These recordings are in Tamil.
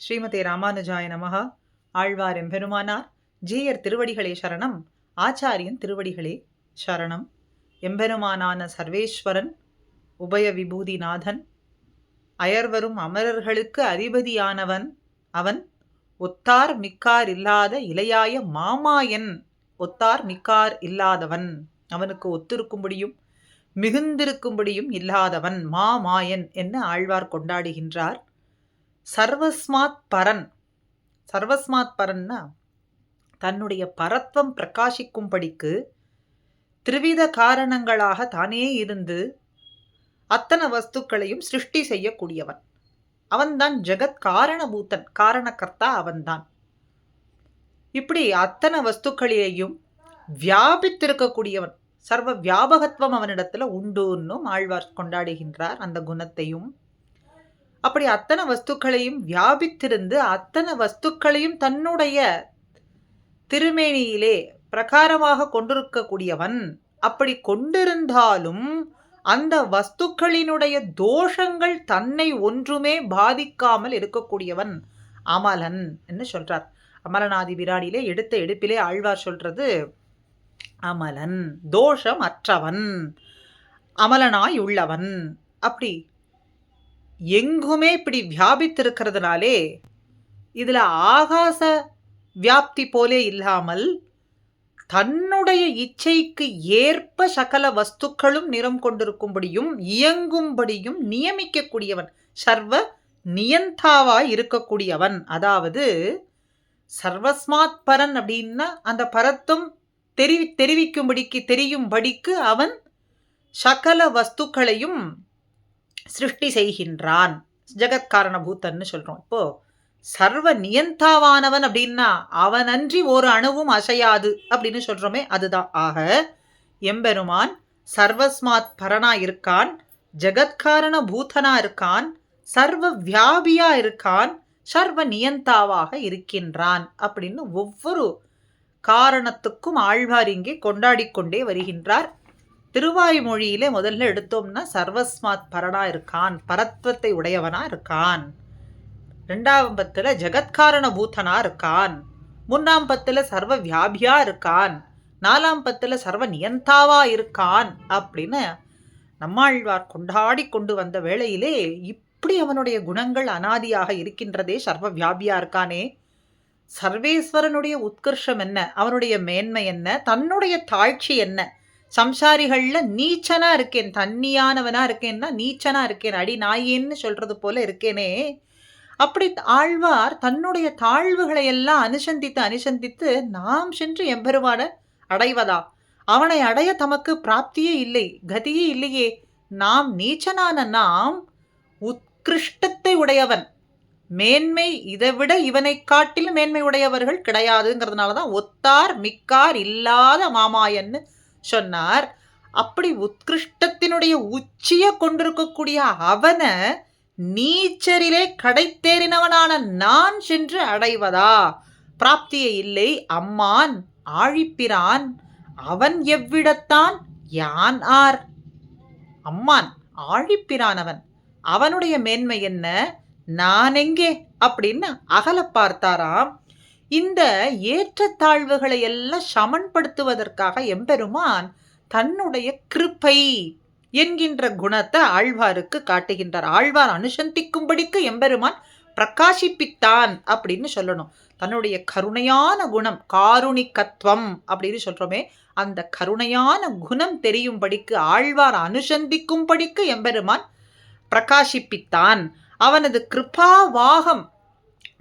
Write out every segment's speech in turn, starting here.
ஸ்ரீமதே ராமானுஜாய நமகா ஆழ்வார் எம்பெருமானார் ஜீயர் திருவடிகளே சரணம். ஆச்சாரியன் திருவடிகளே சரணம். எம்பெருமானான சர்வேஸ்வரன் உபய விபூதிநாதன் அயர்வரும் அமரர்களுக்கு அதிபதியானவன் அவன் ஒத்தார் மிக்கார் இல்லாத இளையாய மாமாயன் ஒத்தார் மிக்கார் இல்லாதவன். அவனுக்கு ஒத்திருக்கும்படியும் மிகுந்திருக்கும்படியும் இல்லாதவன் மாமாயன் என்ன ஆழ்வார் கொண்டாடுகின்றார். சர்வஸ்மாத் பரன். சர்வஸ்மாத் பரன்னா தன்னுடைய பரத்வம் பிரகாசிக்கும்படிக்கு திரிவித காரணங்களாக தானே இருந்து அத்தனை வஸ்துக்களையும் சிருஷ்டி செய்யக்கூடியவன். அவன்தான் ஜெகத் காரணபூத்தன் காரணக்கர்த்தா அவன்தான். இப்படி அத்தனை வஸ்துக்களிலேயும் வியாபித்திருக்கக்கூடியவன் சர்வ வியாபகத்துவம் அவனிடத்துல உண்டுன்னும் ஆழ்வார் கொண்டாடுகின்றார் அந்த குணத்தையும். அப்படி அத்தனை வஸ்துக்களையும் வியாபித்திருந்து அத்தனை வஸ்துக்களையும் தன்னுடைய திருமேனியிலே பிரகாரமாக கொண்டிருக்கக்கூடியவன் அப்படி கொண்டிருந்தாலும் அந்த வஸ்துக்களினுடைய தோஷங்கள் தன்னை ஒன்றுமே பாதிக்காமல் இருக்கக்கூடியவன் அமலன் என்று சொல்றார். அமலநாதி விராடியிலே எடுத்த எடுப்பிலே ஆழ்வார் சொல்றது அமலன் தோஷம் அற்றவன் அமலனாய் உள்ளவன் அப்படி எங்குமே இப்படி வியாபித்திருக்கிறதுனாலே இதில் ஆகாச வியாப்தி போலே இல்லாமல் தன்னுடைய இச்சைக்கு ஏற்ப சகல வஸ்துக்களும் நிறம் கொண்டிருக்கும்படியும் இயங்கும்படியும் நியமிக்கக்கூடியவன் சர்வ நியந்தாவாய் இருக்கக்கூடியவன். அதாவது சர்வஸ்மாத் பரன் அப்படின்னா அந்த பரத்தும் தெரிவி தெரிவிக்கும்படிக்கு தெரியும்படிக்கு அவன் சகல வஸ்துக்களையும் சிருஷ்டி செய்கின்றான். ஜெகத்காரண பூத்தன்னு சொல்றோம். இப்போ சர்வ நியந்தாவானவன் அப்படின்னா அவனன்றி ஒரு அணுவும் அசையாது அப்படின்னு சொல்றோமே அதுதான். ஆக எம்பெருமான் சர்வஸ்மாத் பரனா இருக்கான் ஜெகத்காரண பூத்தனா இருக்கான் சர்வ வியாபியா இருக்கான் சர்வ நியந்தாவாக இருக்கின்றான் அப்படின்னு ஒவ்வொரு காரணத்துக்கும் ஆழ்வார் இங்கே கொண்டாடி கொண்டே வருகின்றார். திருவாய்மொழியிலே முதல்ல எடுத்தோம்னா சர்வஸ்மாத் பரனா இருக்கான் பரத்வத்தை உடையவனா இருக்கான். ரெண்டாம் பத்தில் ஜெகத்காரண பூத்தனா இருக்கான். மூன்றாம் பத்தில் சர்வ வியாபியா இருக்கான். நாலாம் பத்தில் சர்வ நியந்தாவா இருக்கான் அப்படின்னு நம்மாழ்வார் கொண்டாடி கொண்டு வந்த வேளையிலே இப்படி அவனுடைய குணங்கள் அனாதியாக இருக்கின்றதே சர்வ வியாபியா இருக்கானே. சர்வேஸ்வரனுடைய உத்கர்ஷம் என்ன? அவனுடைய மேன்மை என்ன? தன்னுடைய தாழ்ச்சி என்ன? சம்சாரிகள்ல நீச்சனா இருக்கேன் தண்ணியானவனா இருக்கேன்னா நீச்சனா இருக்கேன் அடி நாயேன்னு சொல்றது போல இருக்கேனே. அப்படி ஆழ்வார் தன்னுடைய தாழ்வுகளை எல்லாம் அனுசந்தித்து அனுசந்தித்து நாம் சென்று எம்பெருவான அடைவதா? அவனை அடைய தமக்கு பிராப்தியே இல்லை கதியே இல்லையே. நாம் நீச்சனான நாம் உத்கிருஷ்டத்தை உடையவன். மேன்மை இதைவிட இவனை காட்டிலும் மேன்மை உடையவர்கள் கிடையாதுங்கிறதுனால தான் ஒத்தார் மிக்கார் இல்லாத மாமாயன்னு சொன்னார் அப்படி உத்கிருஷ்டத்தினுடைய உச்சிய கொண்டிருக்கக்கூடிய அவனை நீச்சரிலே கடைத்தேறினவனான நான் சென்று அடைவதா? பிராப்தியே இல்லை அம்மான் ஆழிப்பிரான் அவன் எவ்விடத்தான்? யான் ஆர்? அம்மான் ஆழிப்பிரானவன் அவனுடைய மேன்மை என்ன? நான் எங்கே? அப்படின்னு அகல பார்த்தாராம். இந்த ஏற்றத்தாழ்வுகளை எல்லாம் சமன்படுத்துவதற்காக எம்பெருமான் தன்னுடைய கிருப்பை என்கின்ற குணத்தை ஆழ்வாருக்கு காட்டுகின்றார். ஆழ்வார் அனுசந்திக்கும்படிக்கு எம்பெருமான் பிரகாசிப்பித்தான் அப்படின்னு சொல்லணும். தன்னுடைய கருணையான குணம் காருணிக்கத்துவம் அப்படின்னு சொல்றோமே அந்த கருணையான குணம் தெரியும்படிக்கு ஆழ்வார் அனுசந்திக்கும்படிக்கு எம்பெருமான் பிரகாசிப்பித்தான். அவனது கிருபாவாகம்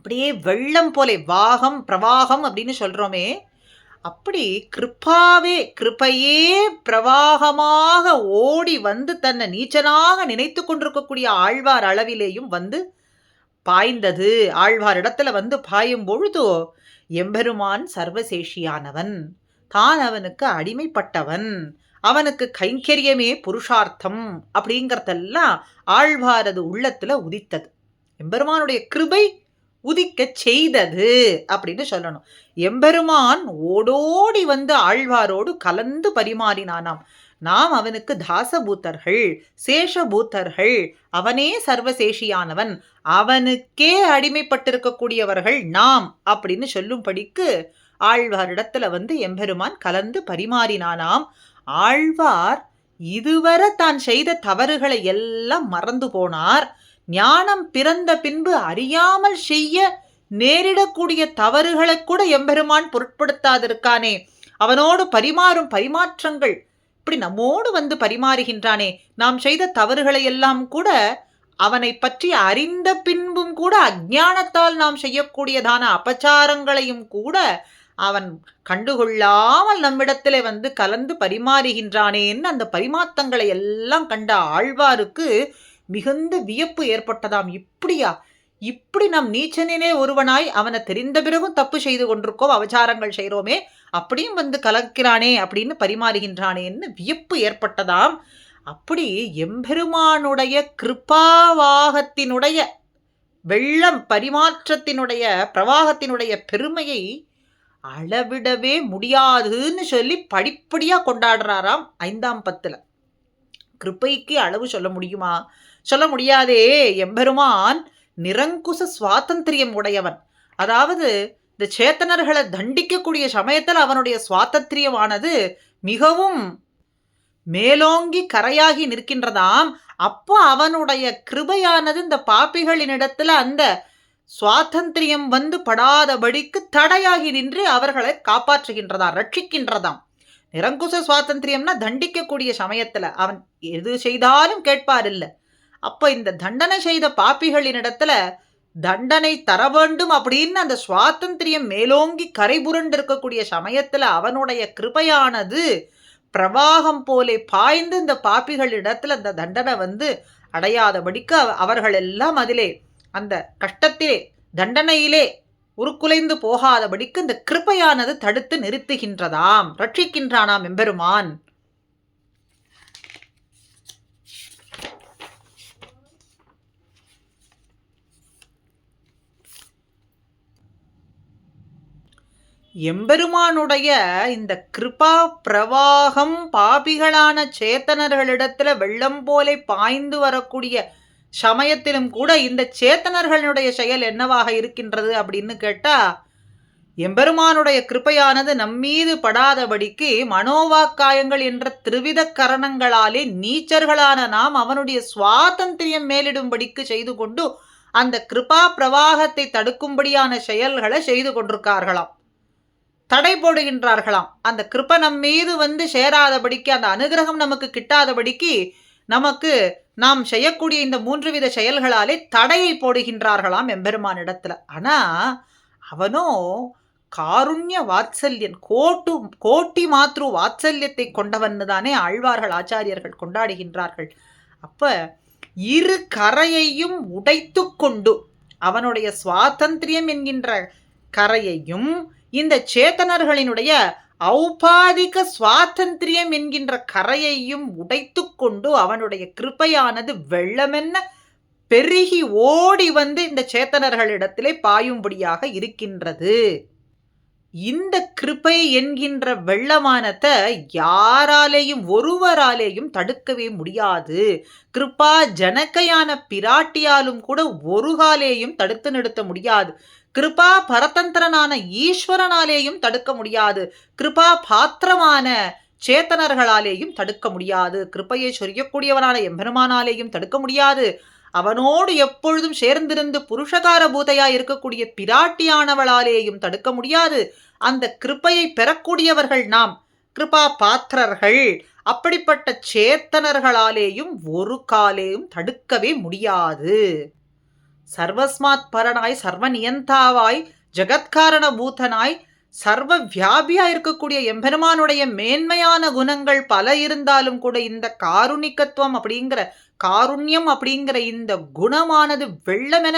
அப்படியே வெள்ளம் போலே வாகம் பிரவாகம் அப்படின்னு சொல்கிறோமே அப்படி கிருப்பாவே கிருப்பையே பிரவாகமாக ஓடி வந்து தன்னை நீச்சனாக நினைத்து கொண்டிருக்கக்கூடிய ஆழ்வார் அளவிலேயும் வந்து பாய்ந்தது. ஆழ்வார் இடத்துல வந்து பாயும் பொழுதோ எம்பெருமான் சர்வசேஷியானவன். தான் அவனுக்கு அடிமைப்பட்டவன். அவனுக்கு கைங்கரியமே புருஷார்த்தம் அப்படிங்கிறதெல்லாம் ஆழ்வாரது உள்ளத்தில் உதித்தது. எம்பெருமானுடைய கிருபை உதிக்க செய்தது அப்படின்னு சொல்லணும். எம்பெருமான் ஓடோடி வந்து ஆழ்வாரோடு கலந்து பரிமாறினானாம். நாம் அவனுக்கு தாசபூத்தர்கள் சேஷபூத்தர்கள் அவனே சர்வசேஷியானவன் அவனுக்கே அடிமைப்பட்டிருக்கக்கூடியவர்கள் நாம் அப்படின்னு சொல்லும்படிக்கு ஆழ்வாரிடத்துல வந்து எம்பெருமான் கலந்து பரிமாறினானாம். ஆழ்வார் இதுவரை தான் செய்த தவறுகளை எல்லாம் மறந்து போனார். ஞானம் பிறந்த பின்பு அறியாமல் செய்ய நேரிடக்கூடிய தவறுகளை கூட எம்பெருமான் பொருட்படுத்தாதிருக்கானே. அவனோடு பரிமாறும் பரிமாற்றங்கள் இப்படி நம்மோடு வந்து பரிமாறுகின்றானே. நாம் செய்த தவறுகளை எல்லாம் கூட அவனை பற்றி அறிந்த பின்பும் கூட அஜானத்தால் நாம் செய்யக்கூடியதான அபச்சாரங்களையும் கூட அவன் கண்டுகொள்ளாமல் நம்மிடத்திலே வந்து கலந்து பரிமாறுகின்றானேன்னு அந்த பரிமாற்றங்களை எல்லாம் கண்ட ஆழ்வாருக்கு மிகுந்த வியப்பு ஏற்பட்டதாம். இப்படியா? இப்படி நம் நீச்சனினே ஒருவனாய் அவனை தெரிந்த பிறகும் தப்பு செய்து கொண்டிருக்கோம் அவச்சாரங்கள் செய்கிறோமே அப்படியும் வந்து கலக்கிறானே அப்படின்னு பரிமாறுகின்றானேன்னு வியப்பு ஏற்பட்டதாம். அப்படி எம்பெருமானுடைய கிருபாவாகத்தினுடைய வெள்ளம் பரிமாற்றத்தினுடைய பிரவாகத்தினுடைய பெருமையை அளவிடவே முடியாதுன்னு சொல்லி படிப்படியாக கொண்டாடுறாராம் ஐந்தாம் பத்தில். கிருப்பைக்கு அளவு சொல்ல முடியுமா? சொல்ல முடியாதே எம்பெருமான் நிரங்குச சுவாதந்திரியம் உடையவன். அதாவது இந்த சேத்தனர்களை தண்டிக்கக்கூடிய சமயத்தில் அவனுடைய சுவாதந்திரியமானது மிகவும் மேலோங்கி கரையாகி நிற்கின்றதாம். அப்போ அவனுடைய கிருபையானது இந்த பாப்பிகளினிடத்தில் அந்த சுவாதந்திரியம் வந்து படாதபடிக்கு தடையாகி நின்று அவர்களை காப்பாற்றுகின்றதாம் ரட்சிக்கின்றதாம். நிரங்குச சுவாதந்திரியம்னா தண்டிக்கக்கூடிய சமயத்தில். அவன் எது செய்தாலும் கேட்பார் இல்லை அப்போ இந்த தண்டனை செய்த பாப்பிகளினிடத்துல தண்டனை தர வேண்டும் அப்படின்னு அந்த சுவாதந்திரியம் மேலோங்கி கரைபுரண்டு இருக்கக்கூடிய சமயத்தில் அவனுடைய கிருபையானது பிரவாகம் போலே பாய்ந்து இந்த பாப்பிகளிடத்தில் அந்த தண்டனை வந்து அடையாதபடிக்கு அவர்கள் எல்லாம் அதிலே அந்த கஷ்டத்திலே தண்டனையிலே உருக்குலைந்து போகாதபடிக்கு இந்த கிருப்பையானது தடுத்து நிறுத்துகின்றதாம். ரட்சிக்கின்றானாம் எம்பெருமான். எம்பெருமானுடைய இந்த கிருபா பிரவாகம் பாபிகளான சேத்தனர்களிடத்துல வெள்ளம் போலே பாய்ந்து வரக்கூடிய சமயத்திலும் கூட இந்த சேத்தனர்களுடைய செயல் என்னவாக இருக்கின்றது அப்படின்னு கேட்டா எம்பெருமானுடைய கிருப்பையானது நம்மீது படாதபடிக்கு மனோவாக்காயங்கள் என்ற திருவித கரணங்களாலே நீச்சர்களான நாம் அவனுடைய சுவாதந்திரியம் மேலிடும்படிக்கு செய்து கொண்டு அந்த கிருபா பிரவாகத்தை தடுக்கும்படியான செயல்களை செய்து கொண்டிருக்கார்களாம். தடை போடுகின்றார்களாம். அந்த கிருப்பை நம் மீது வந்து சேராதபடிக்கு அந்த அனுகிரகம் நமக்கு கிட்டாதபடிக்கு நமக்கு நாம் செய்யக்கூடிய இந்த மூன்று வித செயல்களாலே தடையை போடுகின்றார்களாம் எம்பெருமானிடத்துல. ஆனா அவனோ காருண்ய வாத்சல்யன் கோட்டு கோட்டி மாத்ரு வாத்சல்யத்தை கொண்டவன் தானே ஆழ்வார்கள் ஆச்சாரியர்கள் கொண்டாடுகின்றார்கள். அப்ப இரு கரையையும் உடைத்து கொண்டு அவனுடைய சுவாதந்திரியம் என்கின்ற கரையையும் இந்த சேத்தனர்களினுடைய ஔபாதிக சுவாதந்திரியம் என்கின்ற கரையையும் உடைத்து கொண்டு அவனுடைய கிருப்பையானது வெள்ளமென்ன பெருகி ஓடி வந்து இந்த சேத்தனர்களிடத்திலே பாயும்படியாக இருக்கின்றது. இந்த கிருப்பை என்கின்ற வெள்ளமானத்தை யாராலேயும் ஒருவராலேயும் தடுக்கவே முடியாது. கிருப்பா ஜனக்கையான பிராட்டியாலும் கூட ஒரு காலேயும் தடுத்து நிறுத்த முடியாது. கிருபா பரதந்திரனான ஈஸ்வரனாலேயும் தடுக்க முடியாது. கிருபா பாத்திரமான சேத்தனர்களாலேயும் தடுக்க முடியாது. கிருப்பையை சொரியக்கூடியவனான எம்பெருமானாலேயும் தடுக்க முடியாது. அவனோடு எப்பொழுதும் சேர்ந்திருந்து புருஷகார பூதையா இருக்கக்கூடிய பிராட்டியானவளாலேயும் தடுக்க முடியாது. அந்த கிருப்பையை பெறக்கூடியவர்கள் நாம் கிருபா பாத்திரர்கள். அப்படிப்பட்ட சேத்தனர்களாலேயும் ஒரு காலேயும் தடுக்கவே முடியாது. சர்வஸ்மாத் பரனாய் சர்வ நியந்தாவாய் ஜகத்காரண பூதனாய் சர்வ வியாபியா இருக்கக்கூடிய எம்பெருமானுடைய மேன்மையான குணங்கள் பல இருந்தாலும் கூட இந்த காருணிக்கத்துவம் அப்படிங்கிற காருண்யம் அப்படிங்கிற இந்த குணமானது வெள்ளமென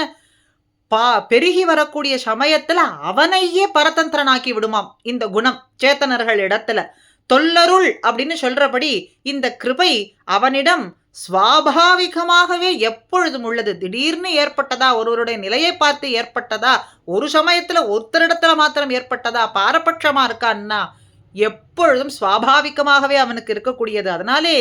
பா பெருகி வரக்கூடிய சமயத்துல அவனையே பரதந்திரனாக்கி விடுமாம் இந்த குணம். சேத்தனர்கள் இடத்துல தொல்லருள் அப்படின்னு சொல்றபடி இந்த கிருபை அவனிடம் சுவாபாவிகமாகவே எப்பொழுதும் உள்ளது. திடீர்னு ஏற்பட்டதா? ஒருவருடைய நிலையை பார்த்து ஏற்பட்டதா? ஒரு சமயத்தில் ஒருத்தரிடத்துல மாத்திரம் ஏற்பட்டதா? பாரபட்சமா இருக்கான்னா எப்பொழுதும் சுவாபாவிகமாகவே அவனுக்கு இருக்கக்கூடியது. அதனாலே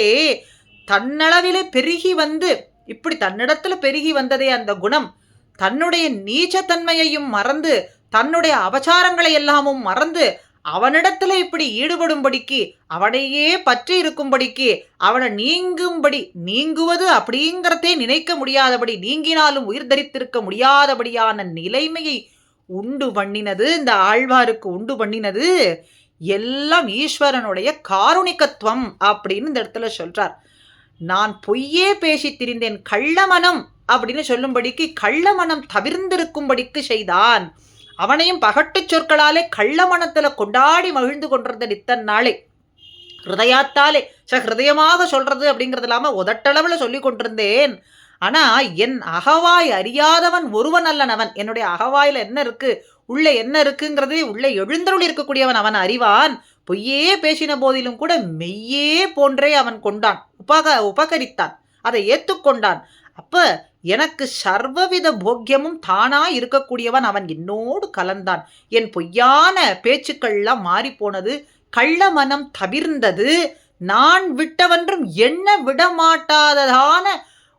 தன்னளவிலே பெருகி வந்து இப்படி தன்னிடத்துல பெருகி வந்ததே அந்த குணம். தன்னுடைய நீச்சத்தன்மையையும் மறந்து தன்னுடைய அபச்சாரங்களை எல்லாமும் மறந்து அவனிடத்துல இப்படி ஈடுபடும்படிக்கு அவனையே பற்றி இருக்கும்படிக்கு அவனை நீங்கும்படி நீங்குவது அப்படிங்கிறதே நினைக்க முடியாதபடி நீங்கினாலும் உயிர் தரித்திருக்க முடியாதபடியான நிலைமையை உண்டு பண்ணினது இந்த ஆழ்வாருக்கு உண்டு பண்ணினது எல்லாம் ஈஸ்வரனுடைய காருணிகத்துவம் அப்படின்னு இந்த இடத்துல சொல்றார். நான் பொய்யே பேசி திரிந்தேன் கள்ளமனம் அப்படின்னு சொல்லும்படிக்கு கள்ளமனம் தவிர்ந்திருக்கும்படிக்கு செய்தான். அவனையும் பகட்டு சொற்களாலே கள்ளமனத்துல கொண்டாடி மகிழ்ந்து கொண்டிருந்த நித்தன் நாளே. ஹிருதயாத்தாலே ச ஹிருதயமாக சொல்றது அப்படிங்கிறது இல்லாம உதட்டளவுல சொல்லி கொண்டிருந்தேன். ஆனா என் அகவாய் அறியாதவன் ஒருவன் அல்லனவன் என்னுடைய அகவாயில என்ன இருக்கு? உள்ளே என்ன இருக்குங்கிறதே உள்ளே எழுந்தருள் இருக்கக்கூடியவன் அவன் அறிவான். பொய்யே பேசின போதிலும் கூட மெய்யே போன்றே அவன் கொண்டான். உபக உபகரித்தான். அதை ஏற்றுக்கொண்டான் அப்ப எனக்கு சர்வவித போக்கியமும் தானா இருக்கக்கூடியவன் அவன் என்னோடு கலந்தான். என் பொய்யான பேச்சுக்கள்லாம் மாறி போனது கள்ள மனம் தவிர்ந்தது நான் விட்டவன்றும் என்ன விடமாட்டாததான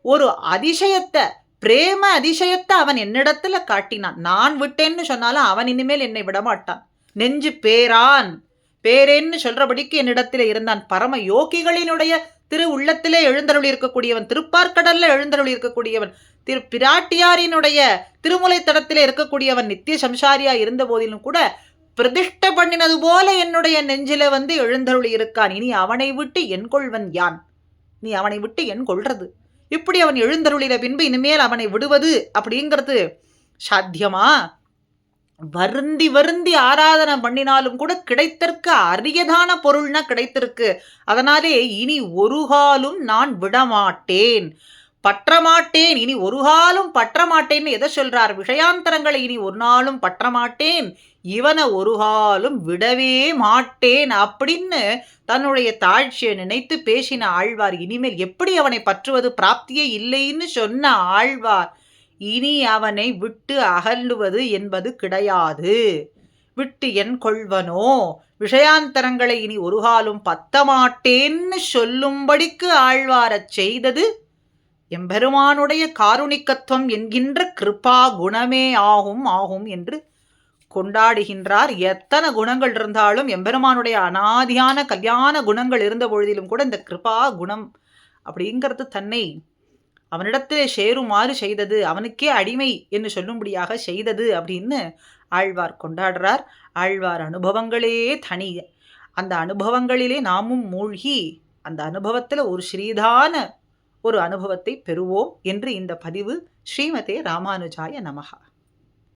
ஒரு அதிசயத்தை பிரேம அதிசயத்தை அவன் என்னிடத்துல காட்டினான். நான் விட்டேன்னு சொன்னாலும் அவன் இனிமேல் என்னை விடமாட்டான். நெஞ்சு பேரான் பேரேன்னு சொல்றபடிக்கு என்னிடத்தில் இருந்தான். பரம யோகிகளினுடைய திரு உள்ளத்திலே எழுந்தருளி இருக்கக்கூடியவன் திருப்பார்க்கடல்ல எழுந்தருளி இருக்கக்கூடியவன் திரு பிராட்டியாரினுடைய திருமுலை தடத்திலே இருக்கக்கூடியவன் நித்திய சம்சாரியா இருந்த போதிலும் கூட பிரதிஷ்ட பண்ணினது போல என்னுடைய நெஞ்சில வந்து எழுந்தருளி இருக்கான். இனி அவனை விட்டு என் கொள்வன் யான்? நீ அவனை விட்டு என் கொள்றது இப்படி அவன் எழுந்தருளின பின்பு இனிமேல் அவனை விடுவது அப்படிங்கிறது சாத்தியமா? வருந்தி வருந்தி ஆராதனை பண்ணினாலும் கூட கிடைத்திருக்க அரியதான பொருள்னா கிடைத்திருக்கு. அதனாலே இனி ஒரு காலும் நான் விடமாட்டேன். பற்றமாட்டேன். இனி ஒரு காலும் பற்றமாட்டேன்னு எதை சொல்றார்? விஷயாந்தரங்களை இனி ஒரு நாளும் பற்றமாட்டேன். இவனை ஒரு காலும் விடவே மாட்டேன் அப்படின்னு தன்னுடைய தாழ்ச்சியை நினைத்து பேசின ஆழ்வார். இனிமேல் எப்படி அவனை பற்றுவது? பிராப்தியே இல்லைன்னு சொன்ன ஆழ்வார். இனி அவனை விட்டு அகல்லுவது என்பது கிடையாது. விட்டு என் கொள்வனோ? விஷயாந்தரங்களை இனி ஒரு காலும் பத்தமாட்டேன்னு சொல்லும்படிக்கு ஆழ்வாரச் செய்தது எம்பெருமானுடைய காருணிக்கத்துவம் என்கின்ற கிருபா குணமே ஆகும் ஆகும் என்று கொண்டாடுகின்றார். எத்தனை குணங்கள் இருந்தாலும் எம்பெருமானுடைய அனாதியான கல்யாண குணங்கள் இருந்த பொழுதிலும் கூட இந்த கிருபா குணம் அப்படிங்கிறது தன்னை அவனிடத்தில் சேருமாறு செய்தது அவனுக்கே அடிமை என்று சொல்லும்படியாக செய்தது அப்படின்னு ஆழ்வார் கொண்டாடுறார். ஆழ்வார் அனுபவங்களே தனி. அந்த அனுபவங்களிலே நாமும் மூழ்கி அந்த அனுபவத்தில் ஒரு ஸ்ரீதான ஒரு அனுபவத்தை பெறுவோம் என்று இந்த பதிவு ஸ்ரீமதே ராமானுஜாய நமகா